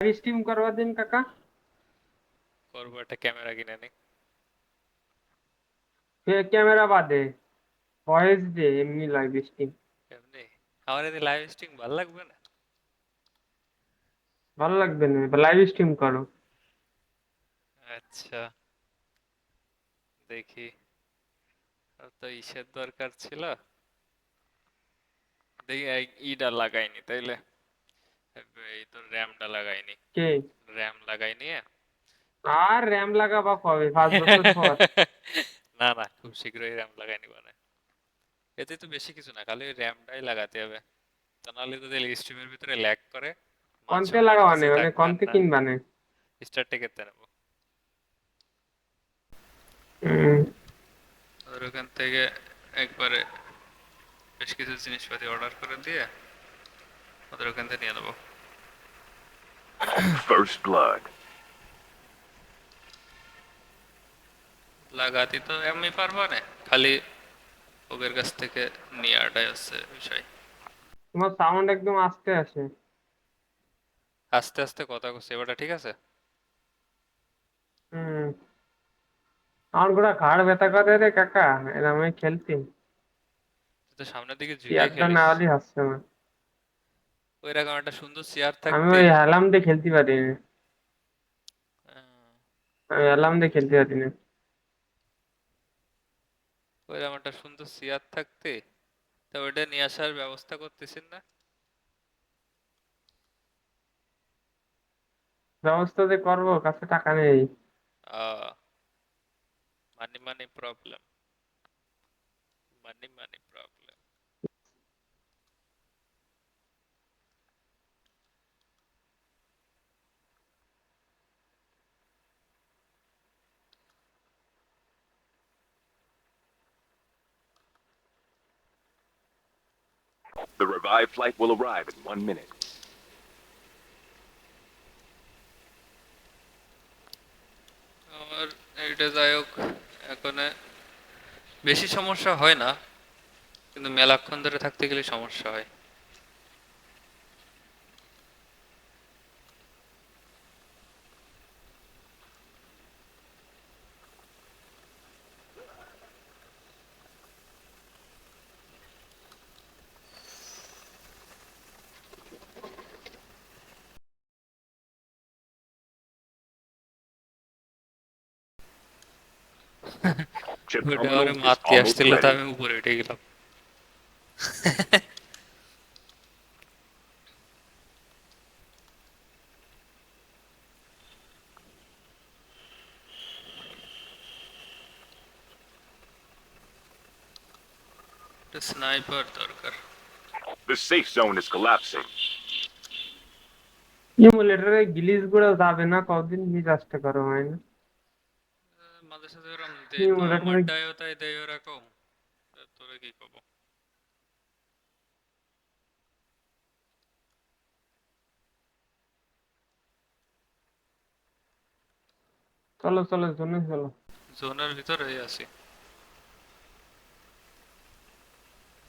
Live stream করবার দিন কাকা। করব একটা ক্যামেরা কিনে নি। ক্যামেরা বাদে ভয়েস দে এমনি লাইভ স্ট্রিম এমনি? আমার এতে লাইভ স্ট্রিম ভালো লাগবে না? ভালো লাগবে না লাইভ স্ট্রিম করো। আচ্ছা। দেখি। তো ইসের দরকার ছিল। দেখি এই ইটা লাগাইনি তাইলে। এই তো র্যামটা লাগাইনি। কে? র্যাম লাগাইনি আর র্যাম লাগাবা কবে? পাঁচ বছর পর। না না খুব শীঘ্রই র্যাম লাগাই নিব না এতে তো বেশি কিছু না খালি র্যামটাই লাগাতে হবে। তা নাহলে তো তাহলে স্ট্রিমের ভিতরে ল্যাগ করে। কন্তে লাগাবানে মানে কন্তে কিনবানে স্টার টেকেতে নেব। ওদের ওখান থেকে একবারে বেশ কিছু জিনিসপাতি অর্ডার করে দিয়ে ওদের ওখান থেকে নিয়ে নেব First blood. লাগাতে তো এমনি পারব না খালি ওদের কাছ থেকে নেওয়াটাই হচ্ছে বিষয় তোমার সাউন্ড একদম আস্তে আসে। আস্তে আস্তে কথা করছে এবারটা ঠিক আছে? হুম। আমার গোটা ঘাড় ব্যথা করে রে কাকা এরম আমি খেলতি তো সামনের দিকে ঝুঁকে চেয়ারটা না খেলিস। হলেই হচ্ছে না ওই রকম একটা সুন্দর চেয়ার আমি ওই অ্যালার্ম দিয়ে খেলতে পারি। না আমি অ্যালার্ম দিয়ে খেলতে পারি না। ওইরকম একটা সুন্দর চেয়ার থাকতে। তা ওইটা নিয়ে আসার ব্যবস্থা করতেছেন না? ব্যবস্থা যে করব কাছে টাকা নেই। Money money problem money money problem The revived flight will arrive in one minute. আমার এটা যাই হোক এখন বেশি সমস্যা হয় না, কিন্তু মেলাক্ষণ ধরে থাকতে গেলে সমস্যা হয় Chip ওইটা terminal আমার is মারতে almost আসছিল তো ready. আমি উপরে উঠে গেলাম স্নাইপার দরকার The safe zone is collapsing. ইমুলেটরে গ্লিচগুলো যাবে না কতদিন রিচার্জটা করো হয় না মাঝে সাথে ওরম কি দেয় তো বলে আমার তুমি- তাই দেয় ওরকম। তোরে কি কব চলো চলো জোনে চলো। জোনের ভিতরে আছি।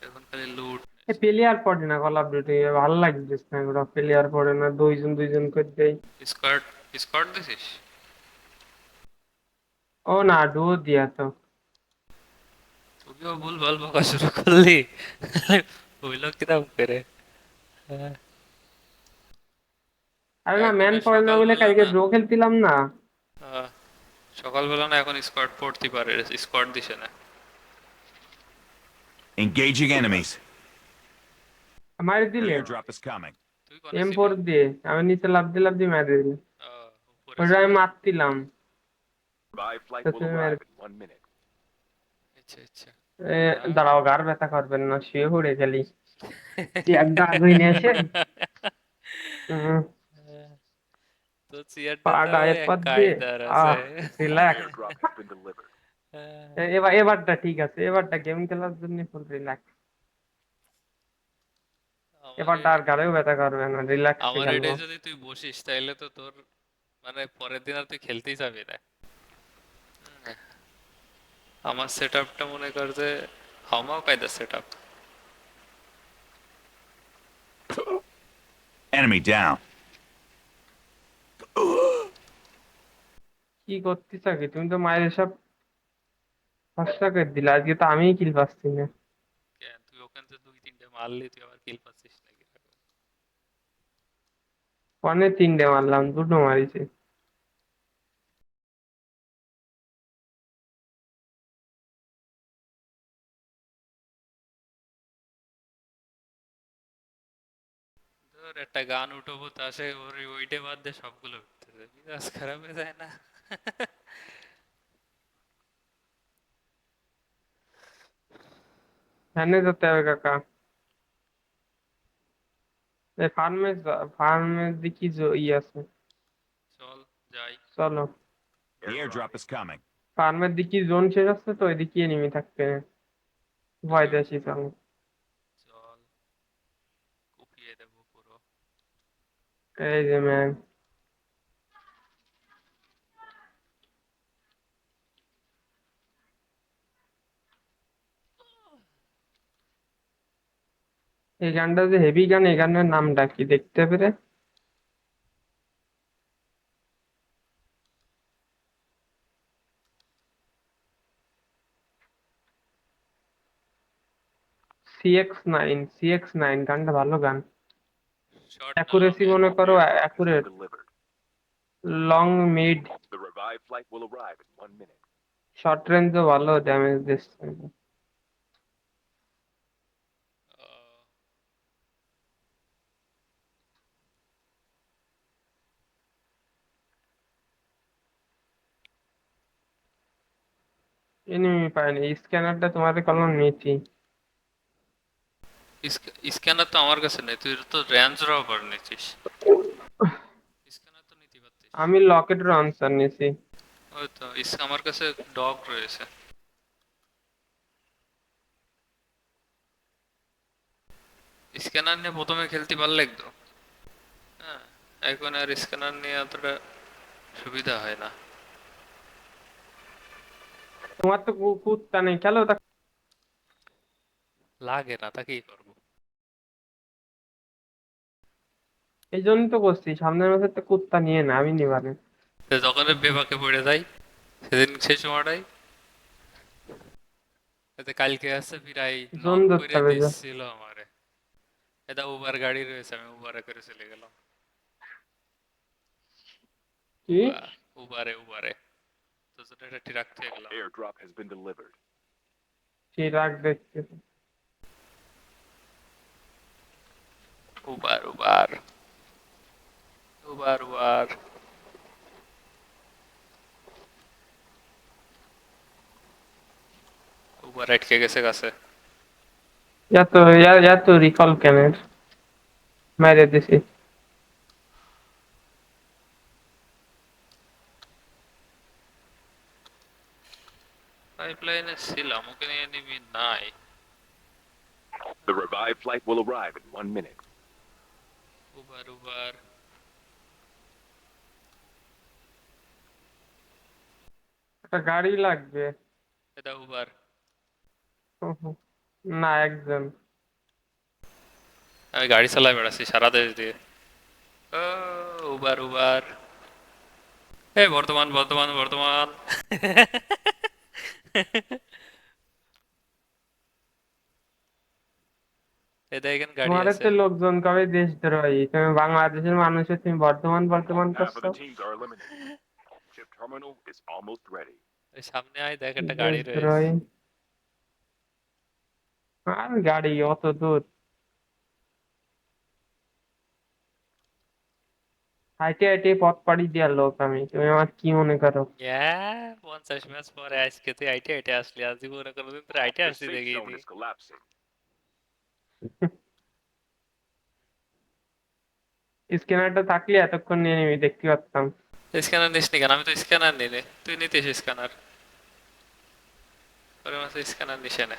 এখন খালি লুট প্লেয়ার পড়ে না কল ডিউটি ভালো লাগছে না প্লেয়ার পড়ে না দুইজন দুইজন করে দেই স্কোয়াড স্কোয়াড দিছিস ও না ডুও দিয়া তো। তুইও ভুল ভালো বকা শুরু করলি। হইল কিরাম করে। হ্যাঁ। আরে না ম্যান না বলে সকালবেলা কালকে না। ড্র খেলছিলাম না। সকালবেলা না এখন স্কোয়াড পড়তে পারে স্কোয়াড দিছে না। Engaging enemies. মারি দিলে? Airdrop is coming. তুই এম ফোর দিয়ে। আমি নিচে লাভ দিয়ে লাভ দিয়ে মারি দিলে। উপরে ওটা আমি মারতিলাম দাঁড়াও গার ব্যথা করবেন না শুয়ে পড়ে গেলি। চেয়ারটা আগুই নিয়ে তো চেয়ারটা পথ দিয়ে। রিল্যাক্স। এবার এবারটা ঠিক আছে এবারটা গেম খেলার জন্য ফুল রিল্যাক্স এবারটা আর গাড়েও ব্যথা করবে না রিল্যাক্স আমার এটাই যদি তুই বসিস তাইলে তো তোর মানে পরের দিন আর তুই খেলতেই যাবি না। আমার সেট আপটা মনে কর যে আমার কায়দা সেট আপ enemy down কি করতে থাকে তুমি তো মায়ের সব ফাঁসটা করে দিলে। আজকে তো আমিই কিল পাচ্ছি না। কেন? তুই ওখান থেকে দুই তিনটে মারলি তুই আবার কিল পাচ্ছিস নাকি? অনেক তিনটে মারলাম দুটো মারিছে। ধর একটা গান উঠবো তা সে ওর ওইটে বাদ দিয়ে সবগুলো উঠতেছে। মিজাজ খারাপ হয়ে যায় না। ফ্যানে যেতে হবে কাকা। ফার্মে ফার্মের দিকে ই আছে। চল যাই। চলো। Airdrop is coming. ফার্মের দিকে জোন শেষ আছে তো ওইদিকে এনিমি থাকবে ভয় দেশি চল কুপিয়ে দেবো পুরো এই যে ম্যাম এই গানটা যে হেভি গান, এই গানের নামটা কি দেখতে পেরে সিএক্স নাইন সিএক্স নাইন গানটা ভালো গান। অ্যাকুরেসি মনে করো অ্যাকুরেট. Long mid. শর্ট রেঞ্জও ভালো ড্যামেজ দিচ্ছে এনিমি পাইনি স্ক্যানারটা তোমার কলম নিয়েছি স্ক্যানার তো আমার কাছে নেই তুই তো রেঞ্জ রবার নিচ্ছিস স্ক্যানার তো নিতে পারতিস আমি লকেটের আনসার নিয়েছি। ওই তো ইস- আমার কাছে ডগ রয়েছে। স্ক্যানার নিয়ে প্রথমে খেলতে পারলে তো হ্যাঁ এখন আর স্ক্যানার নিয়ে অতটা সুবিধা হয় না। তোমার তো কুত্তা নেই খেলো তা। লাগে না তাকেই করব। এই জন্যই তো করছি সামনের মাসে তো কুত্তা নিয়ে না আমি নিবানে। যখন বেবাকে পড়ে যাই সেদিন সেই সময়টাই এতে কালকে আছে প্রায় দিচ্ছিল আমারে। এটা উবার গাড়ি রয়েছে আমি উবারে করে চলে গেলাম। কি? উবারে উবারে তো জন্য একটা ট্রাক থেকে গেলাম। Been delivered. সেই রাগ দেখতে। Uber Uber Uber Uber Uber আটকে গেছে কাছে এত এত রিকল কেনের মেরে দিছি পাইপলাইনে ছিলাম ওখানে নিবি নাই The revived flight will arrive in one minute. Uber Uber একটা গাড়ি লাগবে। এটা উবার না একজন। আমি গাড়ি চালাই বেড়াচ্ছি সারা দেশ দিয়ে। ও উবার উবার এই বর্তমান বর্তমান বর্তমান। গাড়ি তোমার আছে। তো লোকজন কবে দেশদ্রোহী তুমি বাংলাদেশের মানুষের তুমি বর্তমান বর্তমান করছ। Terminal is almost ready. ওই সামনে আয় দেখ একটা গাড়ি রয়েছে দেশদ্রোহী আর গাড়ি অত দূর হাইটে হাইটে পথ পাড়ি দেওয়ার লোক আমি তুমি আমার কি মনে করো হ্যাঁ পঞ্চাশ ম্যাচ পরে আজকে তুই আইটে আইটে আসলি আজ জীবনে কোনোদিন তোর আইটে The আসলি safe দেখিনি zone is collapsing. স্ক্যানারটা থাকলে এতক্ষণ নিয়ে নিবি দেখতে পারতাম স্ক্যানার নিস নি কেন আমি তো স্ক্যানার নিই নি। তুই নিতিস স্ক্যানার ওরে মাসে স্ক্যানার নিসে না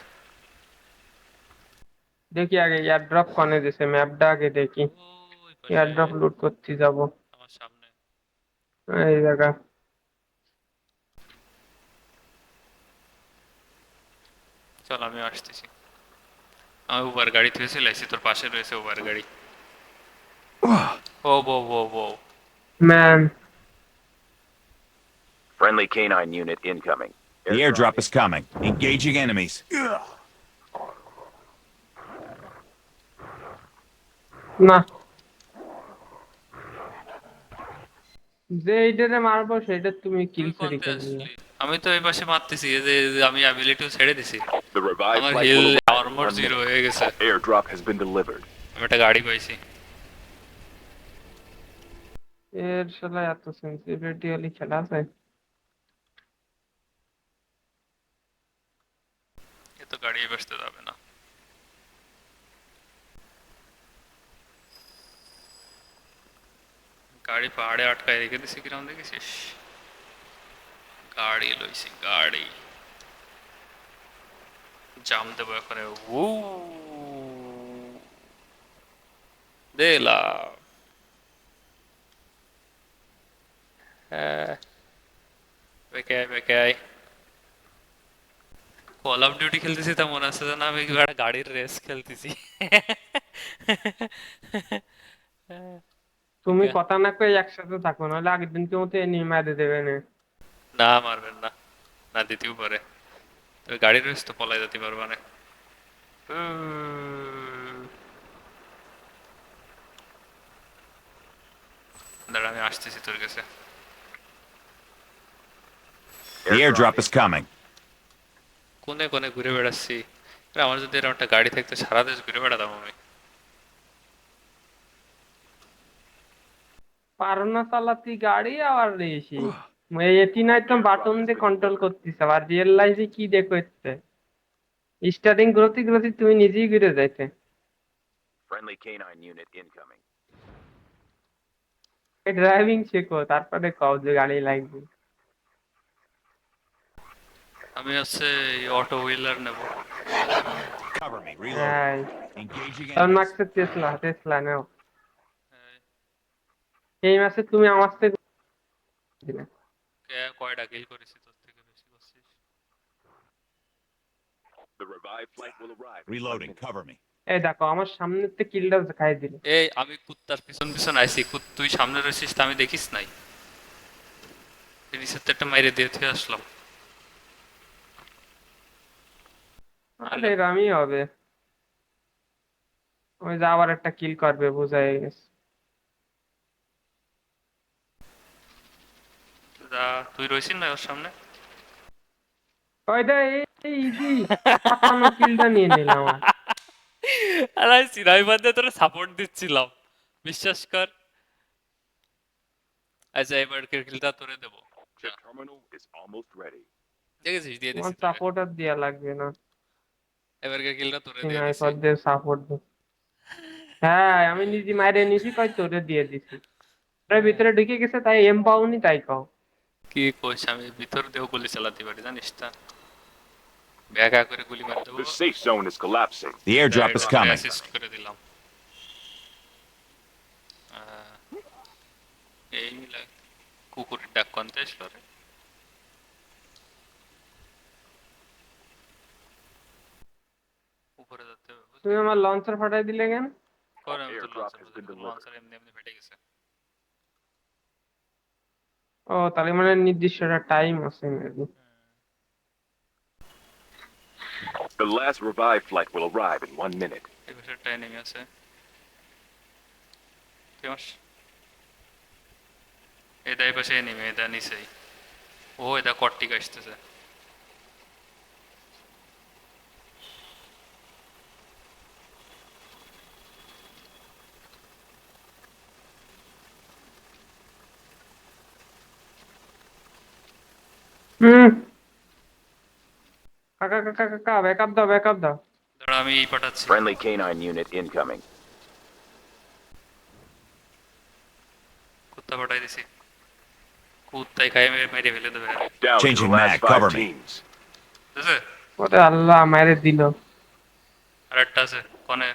দেখি আগে এয়ারড্রপ কনে দিছে ম্যাপটা আগে দেখি ওই পাশে এয়ারড্রপ লুট করতে যাব আমার সামনে এই জায়গা চল আমি আসতেছি আমি উবার গাড়ি থেকে চলে আসছি তোর পাশে রয়েছে উবার গাড়ি ও বো বো বো man Friendly canine unit incoming. The airdrop is coming. Engaging enemies. না যে এইটারে মারবো সেটা তুমি কিল তুই চুরি কোনতে করবি আসলি? আমি তো এই পাশে মারতেছি এই যে এই যে আমি অ্যাবিলিটিও ছেড়ে দিছি The revived আমার flight hill will arrive in armour one zero minute. হয়ে গেছে Airdrop has been delivered. আমি একটা গাড়ি পাইছি এর শালা এত সেন্সিটিভিটি হলে খেলা আছে তো গাড়ি বসতে যাবে না। গাড়ি পাহাড়ে আটকায় রেখে দিছি কিরম দেখেছিস? গাড়ি লইছি, গাড়ি। জাম দেবো এখানে। উ দেলা হ্যাঁ। বেকে আয় বেকে আয়। কল অফ ডিউটি খেলতেছি তা মনে হচ্ছে যেন আমি একটা গাড়ির রেস খেলতেছি। তুমি কথা না কয়ে একসাথে থাকো নাহলে আগের দিনকে মতো এনিমি মারে দেবে না। না মারবেন না। না দিতেও পারে। তবে গাড়ির রেস তো পলাই যেতে পারবা না। দাঁড়া আমি আসতেছি তোর কাছে। The airdrop is coming. কোনে কোনে ঘুরে বেড়াচ্ছি। আমার যদি এরকম একটা গাড়ি থাকতো সারা দেশ ঘুরে বেড়াতাম আমি। পারো না চালাতি গাড়ি আবার রেসি এটি নাই তো বাটন দিয়ে কন্ট্রোল করতিস আবার রিয়েল লাইফে কি দেখো স্টার্টিং গ্রোথি গ্রোথি তুমি নিজেই ঘুরে যাইতে। Friendly canine unit incoming. Driving শেখো তারপরে কও যে গাড়ি লাগবে। আমি হচ্ছে অটো হুইলার নেব Cover me. Reload. হ্যাঁ Engaging enemies. মার্কসের টেসলা টেসলা নাও এই মাসে তুমি আমার থেকে দিলে। কে- কয়টা কিল করেছি তোর থেকে বেশি করছিস The revived flight will arrive. in one Reloading. Cover me. এই দেখো আমার সামনে থেকে কিলটা খাই দিল এই আমি কুত্তার পিছন পিছন আইছি কুত- তুই সামনে রয়েছিস তা আমি দেখিস নাই এই নিচের একটা মাইরে দিয়ে থুয়ে আসলাম আরে এরমই হবে। ওই যে আবার একটা কিল করবে বোঝাই গেছে। যা তুই রয়েছিস না ওর সামনে? ওইটা এই ইজি ছাপ্পান্ন কিলটা নিয়ে নিলাম। আর আমি সিনাই বাদে তোর সাপোর্ট দিচ্ছিলাম। বিশ্বাস কর। আচ্ছা এবার কিলটা তোরে দেবো. দেখেছিস? দিয়ে দিচ্ছি। সাপোর্ট আর দেওয়া লাগবে না। এবার কিলটা তোরে দিয়ে দিচ্ছি স্নাইপারদের সাপোর্ট হ্যাঁ আমি নিজে মাইরে নিছি কই তোরে দিয়ে দিছি। ওর ভিতরে ঢুকে গেছে তাই এম পাওনি তাই কও। কি কইস আমি ভিতর দিয়েও গুলি চালাতে পারি জানিস না ব্যাগা করে গুলি মার দেবো The safe zone is collapsing. The airdrop is coming. Assist করে দিলাম। এই মিলা কুকুরের ডাক কনতে আসলো রে? উপরে যেতে হবে বুঝলি? তুমি আমার লঞ্চার ফাটাই দিলে কেন করে আমি তো Airdrop launcher has been delivered. Launcher এমনি এমনি ফেটে গেছে ও তাহলে মানে নির্দিষ্ট একটা টাইম আছে maybe। The last revived flight will arrive in one minute. এই পাশে একটা enemy আছে তুই আমার এটা এই পাশে enemy এটা নিচেই ও এটা কট্টিক আসতেছে হুম। কাকা কাকা কাকা ব্যাকআপ দাও ব্যাকআপ দাও। দাঁড়া আমি এই পাঠাচ্ছি। Friendly canine unit incoming. কুত্তা পাঠাই দিছি। কুত্তাই খাই মেরে মেরে ফেলে দেবে। Me. teams. ঠিক আছে? ওরে আল্লাহ মাইরে দিল। আর একটা আছে কনে?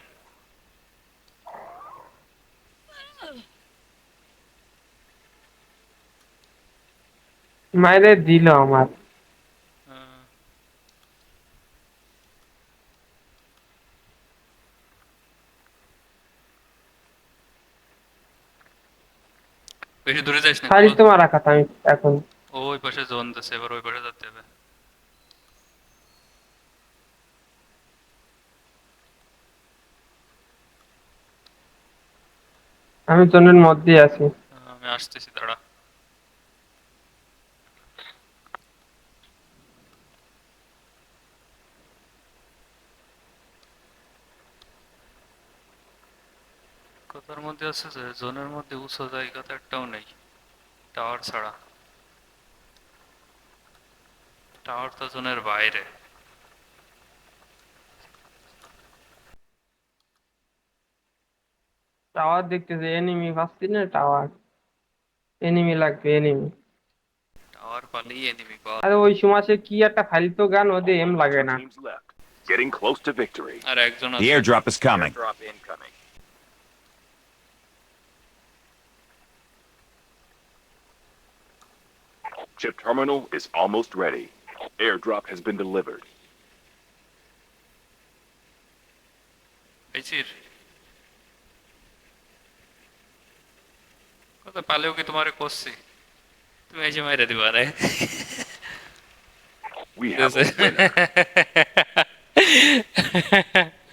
মাইরে দিল আমার। বেশি দূরে যাইস না শাড়ি তো মারা কথা আমি এখন। ওই পাশে জোন দিছে এবার ওই পাশে যেতে হবে। আমি জোনের মধ্যে আছি। আমি আসতেছি দাঁড়া। কথার মধ্যে আছে যে জোনের মধ্যে উঁচু জায়গা তো একটাও নেই টাওয়ার ছাড়া টাওয়ার তো জোনের বাইরে টাওয়ার দেখতেছে এনিমি পাচ্ছি না টাওয়ার এনিমি লাগবে এনিমি টাওয়ার পালেই এনিমি পাওয়া আরে ওই সময় সে কি একটা ফালতু গান ওদের এম লাগে না Teams left. Getting close to victory. আর একজন The আছে airdrop is coming. Drop incoming. Chip terminal is almost ready. Airdrop has been delivered. পেয়েছিস কথা পালেও কি তোমারে করছি তুমি এসে মাইরে দিবা রে We have a winner.